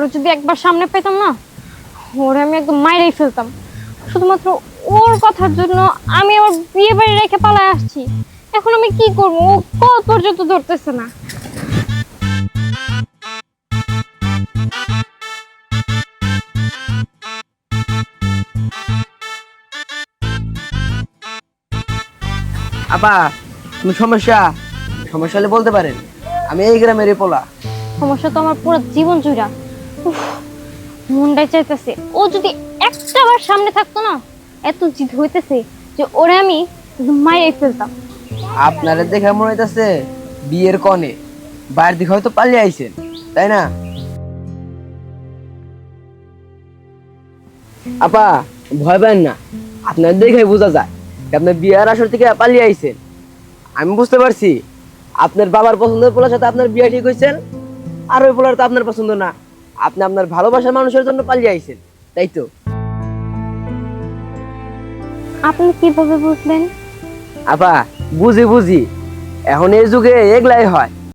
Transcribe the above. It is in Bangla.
ওরা যদি একবার সামনে পেতাম না ওরে আমি একদম মাইরেই ফেলতাম। শুধুমাত্র ওর কথার জন্য আমি আমার বিয়ে বাড়ি রেখে পালায় আসছি। এখন আমি কি করব? ও কল পর্যন্ত ধরতেছে না। আপা তুমি সমস্যা? সমস্যা হলে বলতে পারেন। আমি এই গ্রামেরই পোলা। সমস্যা তো আমার পুরো জীবন জুড়া। মনটাই চাইতেছে। ও যদি একটা বার সামনে থাকতো না, এত জিদ হইতেছে যে ওরে আমি মাইরে ফেলতাম। আপনারা দেখে মনে হইতাছে বিয়ের কনে বাইরের দিকে হয়তো পালিয়ে আইছেন, তাই না? আপা, ভয় পান না, আপনার দেখে বোঝা যায় আপনার বিয়ের আসর থেকে পালিয়ে আইছেন। আমি বুঝতে পারছি, আপনার বাবার পছন্দের পোলার সাথে আপনার বিয়ে ঠিক হয়েছেন আর ওই পোলার তো আপনার পছন্দ না। আপনি আপনার ভালোবাসার মানুষের জন্য পালিয়ে আইছেন তাই তো? আপনি কীভাবে বুঝলেন? আপা বুঝি বুঝি। এখন এই যুগে এগলাই হয়।